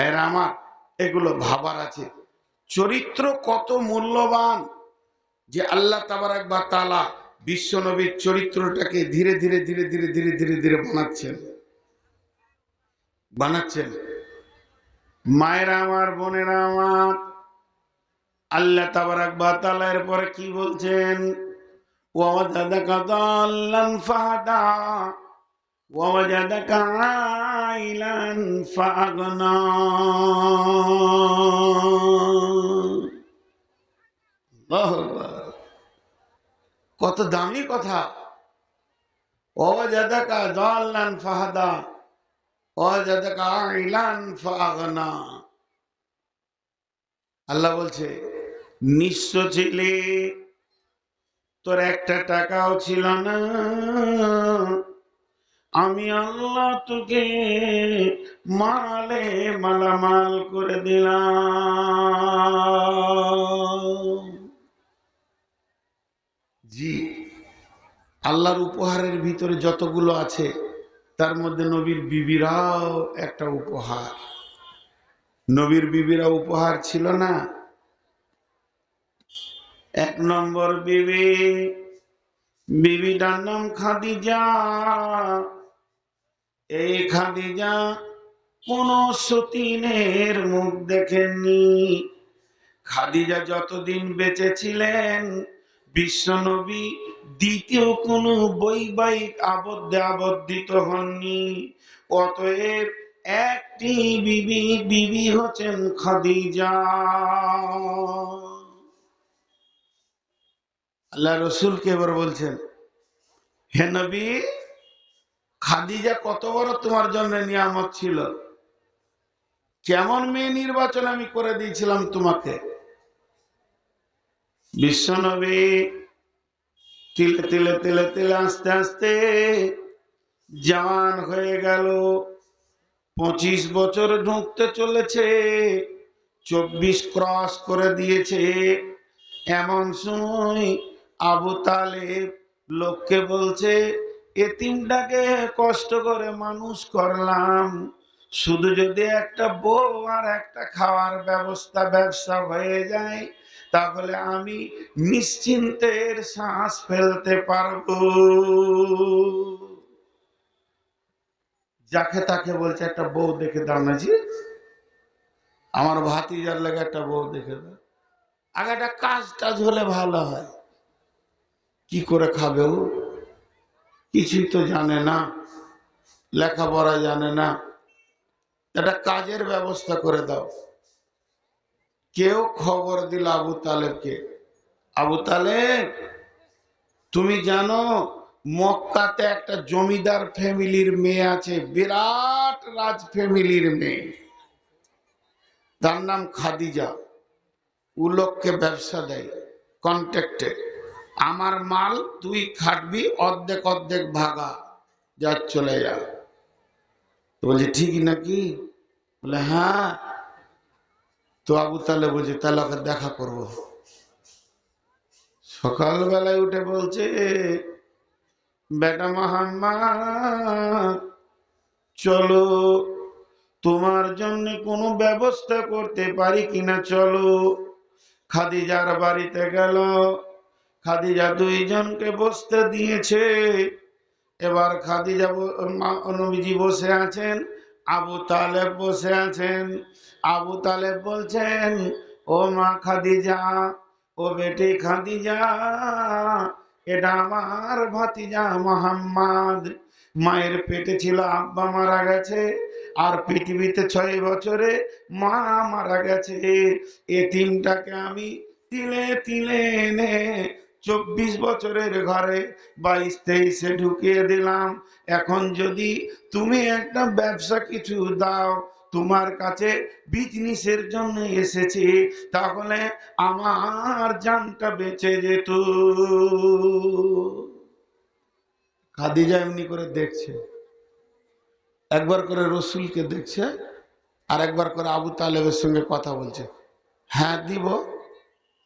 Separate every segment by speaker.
Speaker 1: ভাইয়েরা আমার, এগুলো ভাবার আছে। চরিত্র কত মূল্যবান যে আল্লাহ তাবারাক বা তালা বিশ্ব নবীর চরিত্রটাকে ধীরে ধীরে ধীরে ধীরে ধীরে ধীরে ধীরে বানাচ্ছেন। বানাচ্ছেন। মায়েরা আমার, বোনেরা আমার, আল্লাহ তাবারাক বা তালা এরপরে কি বলছেন? ওয়াদাদাকা দাল্লান ফাহাদা। ووجدك عائلا فأغنى আল্লাহু আকবার। কত দামি কথা অজাদাকা দাল্লান ফাহাদা অজাদাকা আইলান ফাগনা আল্লাহ বলছে নিঃস্ব ছিলে তোর একটা টাকাও ছিল না আমি আল্লাহ তোকে মালে মালামাল করে দিলাম। জি, আল্লাহর উপহারের ভিতরে যতগুলো আছে, তার মধ্যে নবীর বিবিরাও একটা উপহার। নবীর বিবিরা উপহার ছিল না। এক নম্বর বিবি, বিবিটার নাম খাদিজা। এই খাদিজা কোন সতীনের মুখ দেখেননি। খাদিজা যতদিন বেঁচে ছিলেন বিশ্বনবী দ্বিতীয় কোন বৈবাহিক আবদ্ধে আবদ্ধিত হননি। অতএব একটি বিবি বিবি হচ্ছেন খাদিজা। আল্লাহ রসুলকে এবার বলছেন, হে নবী খাদিজা কত বড় তোমার জন্য নিয়ামত ছিল? কেমন মেয়ে নির্বাচন আমি করে দিয়েছিলাম তোমাকে? বিশ্বনবী তিলে তিলে তিলে তিলে আস্তে আস্তে জওয়ান হয়ে গেল। পঁচিশ বছর ঢুকতে চলেছে, চব্বিশ ক্রস করে দিয়েছে। এমন সময় আবু তালেব লোককে বলছে এতিমটাকে কষ্ট করে মানুষ করলাম। শুধু যদি একটা বউ আর একটা খাওয়ার ব্যবস্থা ব্যবসা হয়ে যায়, তাহলে আমি নিশ্চিন্তের শ্বাস ফেলতে পারব। যাকে তাকে বলছে, একটা বউ দেখে দাও না জি আমার ভাতিজার লেগে একটা বউ দেখে দাও। আগে একটা কাজ টাজ হলে ভালো হয়। কি করে খাবে ও? কিছুই তো জানে না, লেখাপড়া জানে না। একটা কাজের ব্যবস্থা করে দাও। কেউ খবর দিল আবু তালেবকে। আবু তালেব, তুমি জানো, মক্কাতে একটা জমিদার ফ্যামিলির মেয়ে আছে, বিরাট রাজ ফ্যামিলির মেয়ে। তার নাম খাদিজা। ও লোককে ব্যবসা দেয়, কন্ট্রাক্টে। আমার মাল তুই খাটবি, অর্ধেক অর্ধেক ভাগা। যা চলে যা। তো বলছে ঠিকই নাকি? বলে হ্যাঁ। তো আবু তালে বলছে, তাহলে ওকে দেখা করব। সকালবেলায় উঠে বলছে, বেটা মোহাম্মদ চলো, তোমার জন্য কোনো ব্যবস্থা করতে পারি কিনা? চলো। খাদিজার বাড়িতে গেল। খাদিজা দুইজনকে বসতে দিয়েছে। এবার খাদিজা নবীজি বসে আছেন, আবু তালেব বসে আছেন। আবু তালেব বলছেন, ও মা খাদিজা, ও বেটি খাদিজা, এটা আমার ভাতিজা মোহাম্মদ। মায়ের পেটে ছিল আব্বা মারা গেছে, আর পৃথিবীতে ছয় বছরে মা মারা গেছে। এতিমটাকে আমি তিলে তিলে এনে চব্বিশ বছরের ঘরে বাইশ তেইশে ঢুকিয়ে দিলাম। এখন যদি তুমি একটা ব্যবসা কিছু দাও, তোমার কাছে বিজনেসের জন্য এসেছি, তাহলে আমার জানটা বেঁচে যেত। খাদিজা এমনি করে দেখছে। একবার করে রসুলকে দেখছে, আর একবার করে আবু তালেবের সঙ্গে কথা বলছে। হ্যাঁ দিব।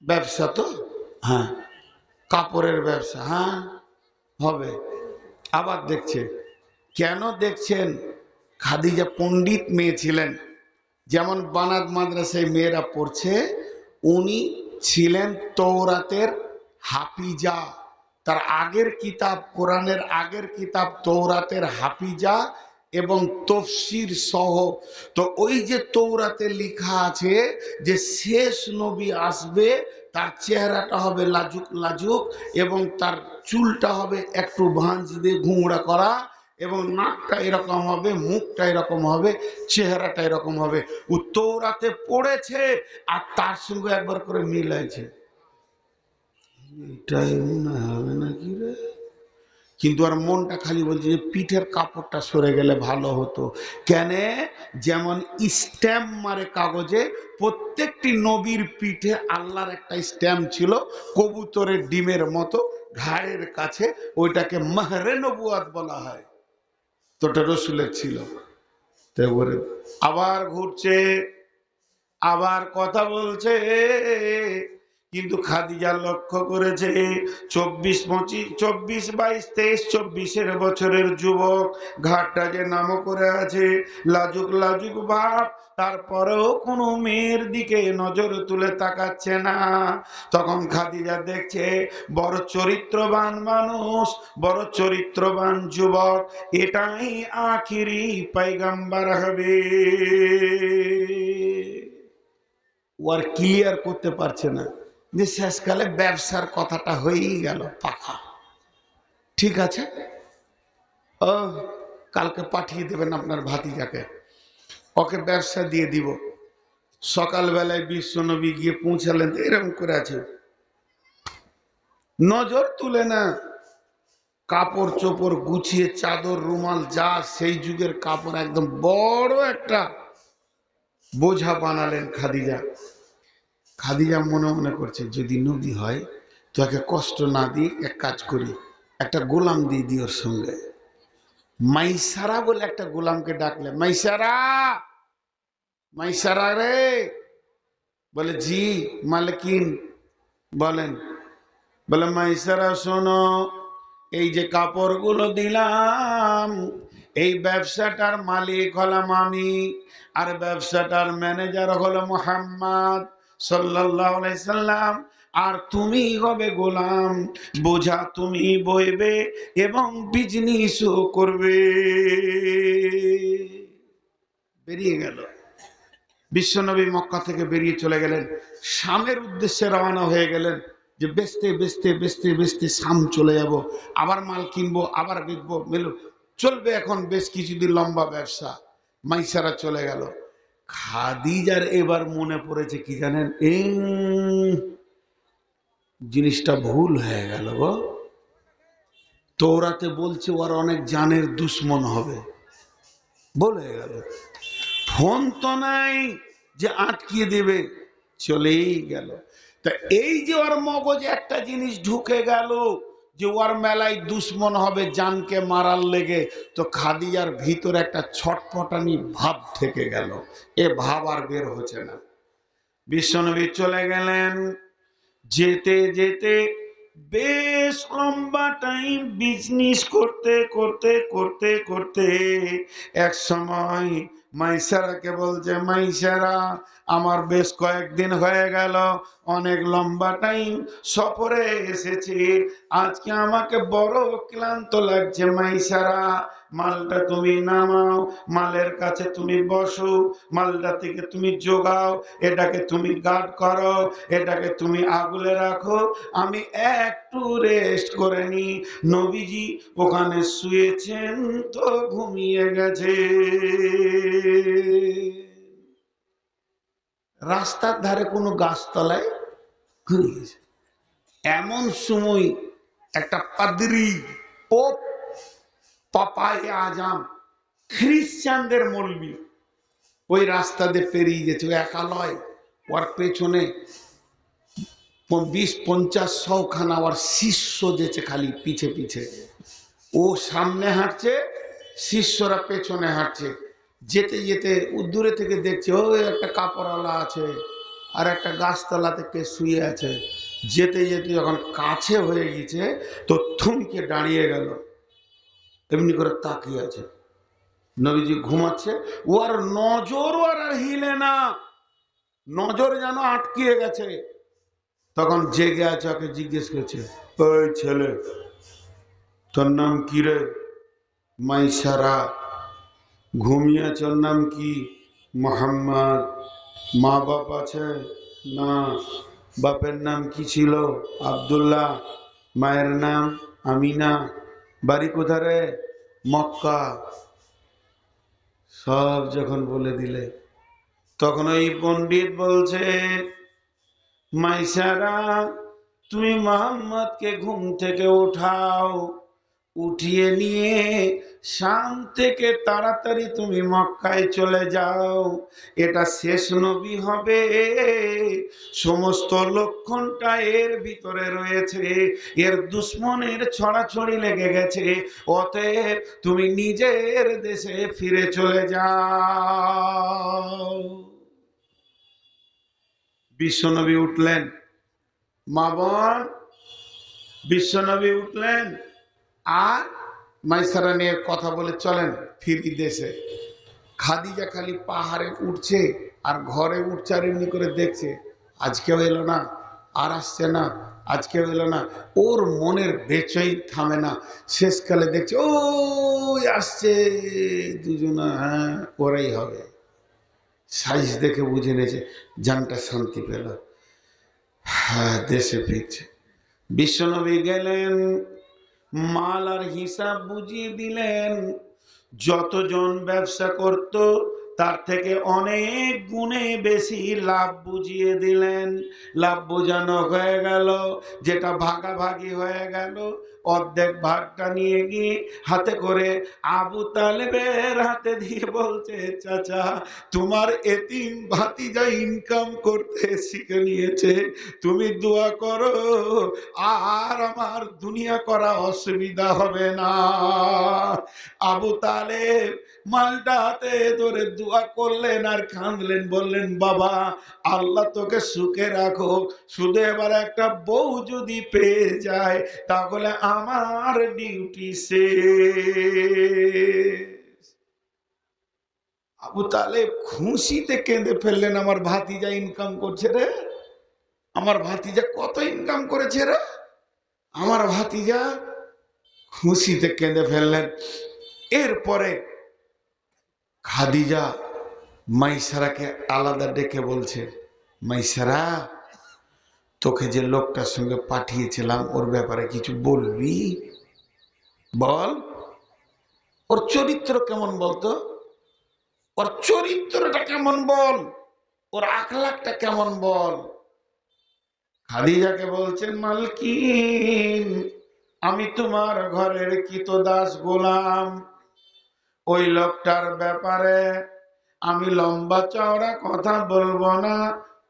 Speaker 1: ব্যবসা তো? হ্যাঁ। কাপড়ের ব্যবসা হ্যাঁ? হবে। আবার দেখছে, কেন দেখছেন খাদিজা পণ্ডিত মেয়ে ছিলেন? যেমন বানাত মাদ্রাসায় মেয়েরা পড়ছে, উনি ছিলেন তৌরাতের হাফিজা। তার আগের কিতাব, কোরআনের আগের কিতাব তৌরাতের হাফিজা এবং তফসির সহ। তো ওই যে তৌরাতে লেখা আছে যে শেষ নবী আসবে তার চেহারাটা হবে লাজুক লাজুক এবং তার চুলটা হবে একটু ভাঁজ দিয়ে ঘুমড়া করা এবং নাকটা এরকম হবে, মুখটা এরকম হবে, চেহারাটা এরকম হবে। ও পড়েছে আর তার সঙ্গে একবার করে মিল আছে এটাই মনে হবে নাকি রে? কিন্তু আর মনটা খালি বলছে যে পিঠের কাপড়টা সরে গেলে ভালো হতো। কেন? যেমন স্ট্যাম্প মারে কাগজে, প্রত্যেকটি নবীর পিঠে আল্লাহর একটা স্ট্যাম্প ছিল, কবুতরের ডিমের মতো ঘাড়ের কাছে, ওইটাকে মাহরে নবুয়াত বলা হয়। তোটা রসুলের ছিল। তারপরে আবার ঘুরছে, আবার কথা বলছে কিন্তু খাদিজা লক্ষ্য করেছে, চব্বিশ পঁচিশ চব্বিশ বাইশ, তেইশ, চব্বিশের বছরের যুবক ঘাটটা যে নাম করে আছে, লাজুক লাজুক বাপ, তারপরেও কোনো মেয়ের দিকে নজর তুলে তাকাচ্ছে না। তখন খাদিজা দেখছে, বড় চরিত্রবান মানুষ, বড় চরিত্রবান যুবক, এটাই আখিরি পাইগাম্বার হবে। ও আর ক্লিয়ার করতে পারছে না। যে শেষকালে ব্যবসার কথাটা হয়েই গেল, পাখা। ঠিক আছে? ও, কালকে পাঠিয়ে দেবেন আপনার ভাতিজাকে। ওকে ব্যবসা দিয়ে দিব। সকালবেলায় বিশ্বনবী গিয়ে পৌঁছালেন, এরকম করে আছে। নজর তুলে না। কাপড় চোপড় গুছিয়ে, চাদর, রুমাল, যা সেই যুগের কাপড় একদম বড় একটা বোঝা বানালেন খাদিজা। খাদিজা মনে মনে করছে, যদি নবী হয়, তোকে কষ্ট না দিয়ে এক কাজ করি, একটা গোলাম দিয়ে দিই ওর সঙ্গে। মাইসারা বলে একটা গোলামকে ডাকলে, মাইসারা মাইসারা রে। বলে, জি, মালকিন, বলেন। বলে, মাইসারা, শোনো, এই যে কাপড়গুলো দিলাম, এই ব্যবসাটার মালিক হলাম আমি, আর ব্যবসাটার ম্যানেজার হলো মোহাম্মদ। সাল্লাম, আর তুমি হবে গোলাম, বোঝা তুমি বইবে এবং বিজনেসও করবে। বেরিয়ে গেল। বিশ্বনবী মক্কা থেকে বেরিয়ে চলে গেলেন। শামের উদ্দেশ্যে রওনা হয়ে গেলেন যে বেচতে বেচতে বেচতে বেচতে শাম চলে যাব। আবার মাল কিনবো, আবার বেচবো মেলো। চলবে এখন বেশ কিছুদিন লম্বা ব্যবসা। মাইসারা চলে গেল। খাদিজার এবার মনে পড়েছে কি জানেন? এই জিনিসটা ভুল হয়ে গেল গো। তোরাতে বলছে, ওর অনেক জানের দুশ্মন হবে। বলে গেল। ফোন তো নাই যে আটকিয়ে দেবে, চলেই গেল। তা এই যে ওর মগজে একটা জিনিস ঢুকে গেল যে ওর মেলায় দুশ্মন হবে জানকে মারার লেগে। তো খাদিজার ভিতরে একটা ছটপটানি ভাব থেকে গেল। এ ভাব আর বের হচ্ছে না। বিশ্বনবী চলে গেলেন। যেতে যেতে বেশ লম্বা টাইম বিজনেস করতে করতে করতে করতে এক সময় মাইসারা মাইসারাকে বলছে, মাইসারা, আমার বেশ কয়েকদিন হয়ে গেল, অনেক লম্বা টাইম সফরে এসেছি। আজকে আমাকে বড় ক্লান্ত লাগছে মাইসারা। মালটা তুমি নামাও, মালের কাছে তুমি বসো, মালটা থেকে তুমি যোগাও এটাকে তুমি গার্ড করো, এটাকে তুমি আগলে রাখো। আমি একটু রেস্ট করে নি। নবীজি ওখানে শুয়েছেন তো ঘুমিয়ে গেছে। রাস্তার ধারে কোনো গাছতলায় ঘুমিয়েছে এমন সময় একটা পাদ্রি, পোপ পাপায় আজাম। খ্রিস্টানদের মলবি। ওই রাস্তা দিয়ে পেরিয়ে যেতে, একালয়। ওর পেছনে বিশ, পঞ্চাশ শখানা ওর শিষ্য যেছে খালি পিছে পিছে। ও সামনে হাঁটছে, শিষ্যরা পেছনে হাঁটছে। যেতে যেতে দূরে থেকে দেখছে ও একটা কাপড়ওয়ালা আছে আর একটা গাছতলাতে কে শুয়ে আছে। যেতে যেতে যখন কাছে হয়ে গেছে, তো থুমকে দাঁড়িয়ে গেল। এমনি করে তাকিয়ে আছে। নবীজি ঘুমাচ্ছে। ও আর নজর আর হিলে না। নজর যেন আটকিয়ে গেছে। তখন জেগে আছে, ওকে জিজ্ঞেস করছে ওই ছেলে, তোর নাম কি রে? মাইসারা ঘুমিয়েছ ওর নাম কি? মোহাম্মদ। মা বাপ আছে? না। বাপের নাম কি ছিল? আব্দুল্লাহ। মায়ের নাম আমিনা। বাড়ি কোথারে? মক্কা। সব যখন বলে দিলে, তখন ওই পণ্ডিত বলছে মাইসারা তুমি মোহাম্মদকে ঘুম থেকে উঠাও, উঠিয়ে নিয়ে শাম থেকে তাড়াতাড়ি তুমি মক্কায় চলে যাও। এটা শেষ নবী হবে। সমস্ত লক্ষণটা এর ভিতরে রয়েছে। এর দুশ্মনের ছড়াছড়ি লেগে গেছে। অতএব তুমি নিজের দেশে ফিরে চলে যাও। বিশ্বনবী উঠলেন। মা বোন, বিশ্বনবী উঠলেন। আর মাইসারা নিয়ে কথা বলে চলেন ফিরি দেশে। খাদিজা খালি পাহাড়ে উঠছে আর ঘরে উঠছে আর এমনি করে দেখছে। আজকেও এলো না, আর আসছে না, আজকেও এলো না। ওর মনের বেচই থামে না। শেষকালে দেখছে ও আসছে দুজনা হ্যাঁ ওরাই হবে। সাইজ দেখে বুঝে নিয়েছে, জানটা শান্তি পেল। হ্যাঁ দেশে ফিরছে। বিশ্বনবী গেলেন মাল আর হিসাব বুঝিয়ে দিলেন। যতজন ব্যবসা করত, তার থেকে অনেক গুণে বেশি লাভ বুঝিয়ে দিলেন। লাভ বোঝানো হয়ে গেল, যেটা ভাগাভাগি হয়ে গেল অর্ধেক ভাগটা নিয়ে গিয়ে হাতে করে আবু তালেবের হাতে দিয়ে বলছে, চাচা, তোমার এতিম ভাতিজা ইনকাম করতে শিখে নিয়েছে, তুমি দোয়া করো, আর আমার দুনিয়া করা অসুবিধা হবে না। আবু তালেব মালটা হাতে ধরে দোয়া করলেন আর কাঁদলেন, বললেন, বাবা, আল্লাহ তোকে সুখে রাখো শুধু এবার একটা বউ যদি পেয়ে যায়, তাহলে আমার ডিউটি সে আবু তালেব খুশিতে কেঁদে ফেললেন, আমার ভাতিজা ইনকাম করছে রে। আমার ভাতিজা কত ইনকাম করেছে রে? আমার ভাতিজা খুশিতে কেঁদে ফেললেন। এরপরে খাদিজা মাইসারাকে আলাদা ডেকে বলছে, মাইসারা তোকে যে লোকটার সঙ্গে পাঠিয়েছিলাম, ওর ব্যাপারে কিছু বলবি? বল। ওর চরিত্র কেমন বলতো? ওর চরিত্রটা কেমন বল? ওর আখলাখটা কেমন বল? খাদিজাকে বলছেন মালকিন, আমি তোমার ঘরের দাস গোলাম। ওই লোকটার ব্যাপারে আমি লম্বা চওড়া কথা বলব না।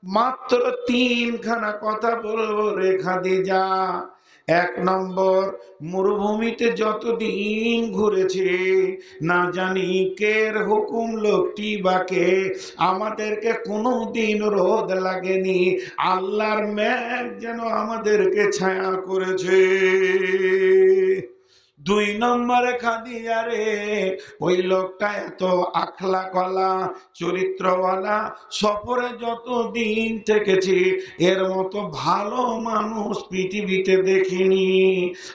Speaker 1: মাত্র তিনখানা কথা বলব রে খাদিজা এক নম্বর, মরুভূমিতে যতদিন ঘুরেছে, না জানি কের হুকুম লোকটি বাকে আমাদেরকে কোনো দিন রোদ লাগেনি, আল্লাহর ম্যাগ যেন আমাদেরকে ছায়া করেছে। দুই নম্বরে খাদিয়া রে ওই লোকটা এত আখলা কলা চরিত্রওয়ালা, সফরে যত দিন থেকেছি, এর মতো ভালো মানুষ পৃথিবীতে দেখিনি।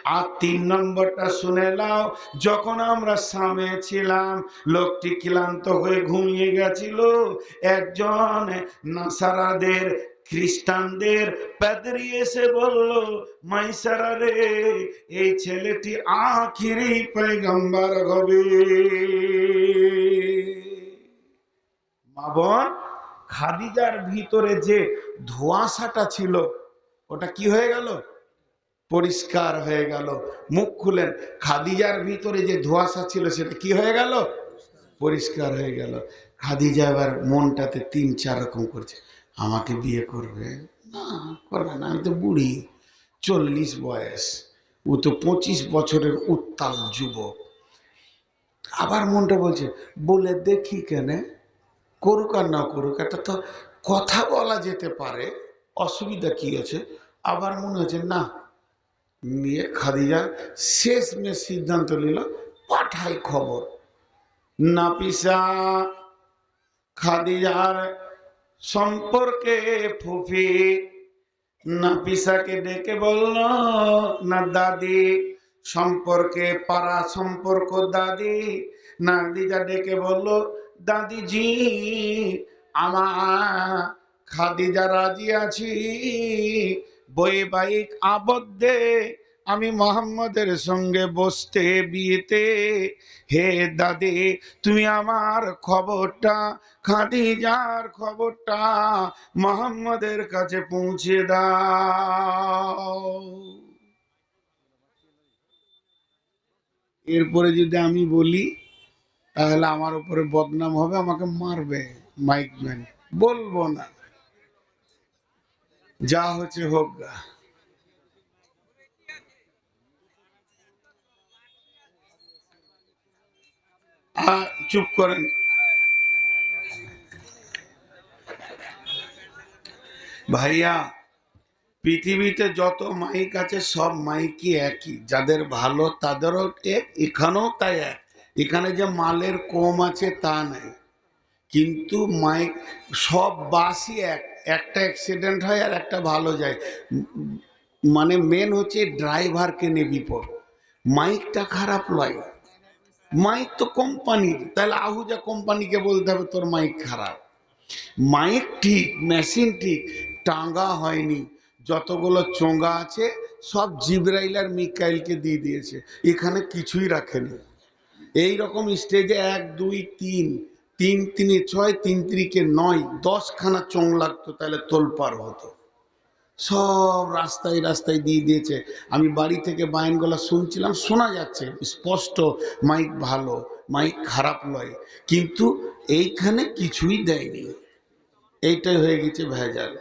Speaker 1: আর তিন নম্বরটা শুনে নাও, যখন আমরা সামনে ছিলাম, লোকটি ক্লান্ত হয়ে ঘুমিয়ে গেছিল, একজন নাসারাদের খ্রিস্টানদের প্যাদরি এসে বলল মাইসারা রে, এই ছেলেটি আখিরি পয়গম্বর হবে। মা বোন, খাদিজার ভিতরে যে ধোঁয়াশাটা ছিল, ওটা কি হয়ে গেল? পরিষ্কার হয়ে গেল। মুখ খুলেন, খাদিজার ভিতরে যে ধোঁয়াশা ছিল, সেটা কি হয়ে গেল? পরিষ্কার হয়ে গেল। খাদিজা এবার মনটাতে তিন চার রকম করছে। আমাকে বিয়ে করবে? না করবে না। আমি তো বুড়ি, চল্লিশ বয়স। ও তো পঁচিশ বছরের উত্তাল যুবক। আবার মনটা বলছে, বলে দেখি কেন, করুক আর না করুক, একটা তো কথা বলা যেতে পারে, অসুবিধা কি আছে? আবার মনে হচ্ছে, না নিয়ে খাদিজা শেষ মেয়ে সিদ্ধান্ত নিল, পাঠাই খবর। নাপিসা, খাদিজার সম্পর্কে ফুফি নাপিসাকে ডেকে বলল, না দাদি, সম্পর্কে পাড়া সম্পর্ক দাদি। নাদিজা ডেকে বলল, দাদিজি আমার খাদিজা রাজি আছি, বৈবাহিক আবদ্ধে আমি মোহাম্মদের সঙ্গে বসতে বিয়েতে। হে দাদি, তুমি আমার খবরটা, খাদিজার খবরটা মোহাম্মদের কাছে পৌঁছে দাও। এরপরে যদি আমি বলি, তাহলে আমার উপরে বদনাম হবে, আমাকে মারবে মাইক মাইকম্যান বলব না। যা হচ্ছে হোক গা। চুপ করেন। ভাইয়া, পৃথিবীতে যত মাইক আছে, সব মাইকই একই। যাদের ভালো, তাদেরও এক, এখানেও তাই এক। এখানে যে মালের কম আছে, তা নাই। কিন্তু মাইক, সব বাসই এক। একটা অ্যাক্সিডেন্ট হয় আর একটা ভালো যায়। মানে মেন হচ্ছে ড্রাইভারকে নে বিপদ। মাইকটা খারাপ লয়। মাইক তো কোম্পানির তাহলে আহুজা কোম্পানিকে বলতে হবে তোর মাইক খারাপ। মাইক ঠিক মেশিন ঠিক, টাঙ্গা হয়নি। যতগুলো চোঙ্গা আছে, সব জিব্রাইল আর মিকাইলকে দিয়ে দিয়েছে। এখানে কিছুই রাখেনি। এই রকম স্টেজে এক, দুই, তিন তিন, তিনে, ছয়, তিন তিরিকে নয়, দশখানা চোং লাগতো, তাহলে তোলপার হতো। সব রাস্তায় রাস্তায় দিয়ে দিয়েছে। আমি বাড়ি থেকে বায়নগুলো শুনছিলাম, শোনা যাচ্ছে, স্পষ্ট, মাইক ভালো, মাইক খারাপ নয়, কিন্তু এইখানে কিছুই দেয়নি। এইটাই হয়ে গেছে ভেজাল।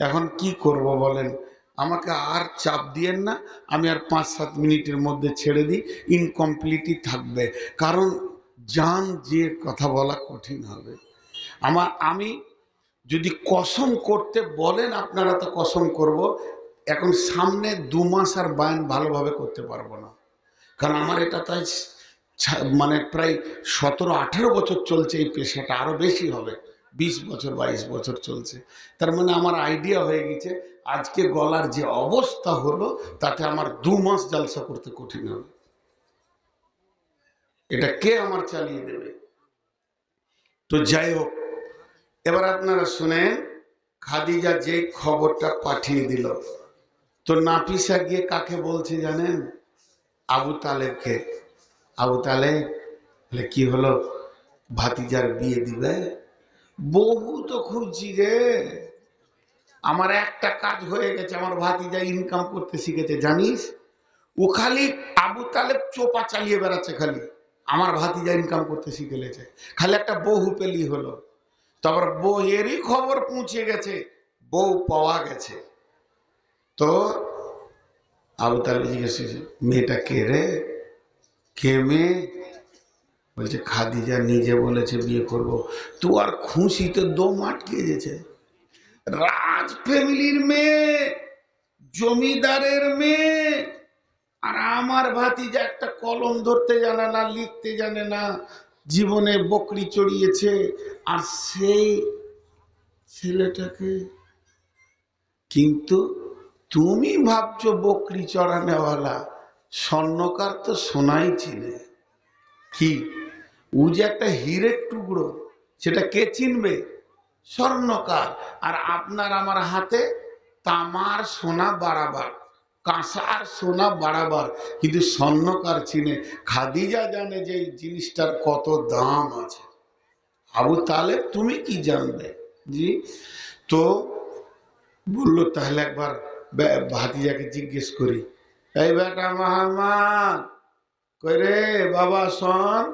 Speaker 1: এখন কি করব বলেন? আমাকে আর চাপ দিয়েন না, আমি আর পাঁচ সাত মিনিটের মধ্যে ছেড়ে দিই ইনকমপ্লিটই থাকবে। কারণ জান যে কথা বলা কঠিন হবে। আমার, আমি যদি কসম করতে বলেন, আপনারা তো কসম করব, এখন সামনে দু মাস আর বায়ন ভালোভাবে করতে পারব না। কারণ আমার এটা তাই মানে প্রায় সতেরো, আঠেরো বছর চলছে এই পেশাটা, আরও বেশি হবে, বিশ বছর, বাইশ বছর চলছে। তার মানে আমার আইডিয়া হয়ে গেছে, আজকে গলার যে অবস্থা হলো, তাতে আমার দু মাস জালসা করতে কঠিন হবে। এটা কে আমার চালিয়ে দেবে? তো যাই হোক এবার আপনারা শুনেন, খাদিজা যে খবরটা পাঠিয়ে দিল। তো নাপিসা গিয়ে কাকে বলছে জানেন? আবু তালেবকে। আবু তালেব কি হলো? ভাতিজার বিয়ে দিবে? বহু তো খুঁজছি রে। আমার একটা কাজ হয়ে গেছে, আমার ভাতিজা ইনকাম করতে শিখেছে, জানিস? ও খালি আবু তালেব চোপা চালিয়ে বেড়াচ্ছে খালি। আমার ভাতিজা ইনকাম করতে শিখে খালি একটা বহু পেলি হলো। তারপর বউয়েরই খবর পৌঁছে গেছে, বউ পাওয়া গেছে। তো আবু তালেব জিজ্ঞেস মেয়েটা কে রে? কে মেয়ে? বলছে, খাদিজা নিজে বলেছে বিয়ে করব। তো আর খুশিতে দম আটকে গেছে। রাজ ফ্যামিলির মেয়ে, জমিদারের মেয়ে, আর আমার ভাতিজা একটা কলম ধরতে জানে না, লিখতে জানে না। জীবনে বকরি চড়িয়েছে, আর সেই ছেলেটাকে কিন্তু তুমি ভাবছ বকরি চড়ানেওয়ালা স্বর্ণকার তো সোনাই চিনে। কি? ও যে একটা হীরের টুকরো, সেটা কে চিনবে? স্বর্ণকার। আর আপনার আমার হাতে তামার সোনা কাঁসার সোনা বাড়াবার কিন্তু স্বর্ণকার চিনে খাদিজা জানে যে এই জিনিসটার কত দাম আছে। আবু তাহলে তুমি কি জানবে? জি। তো বলল, তাহলে একবার ভাতিজাকে জিজ্ঞেস করি। এই বেটা মোহাম্মদ, কই রে বাবা, শোন।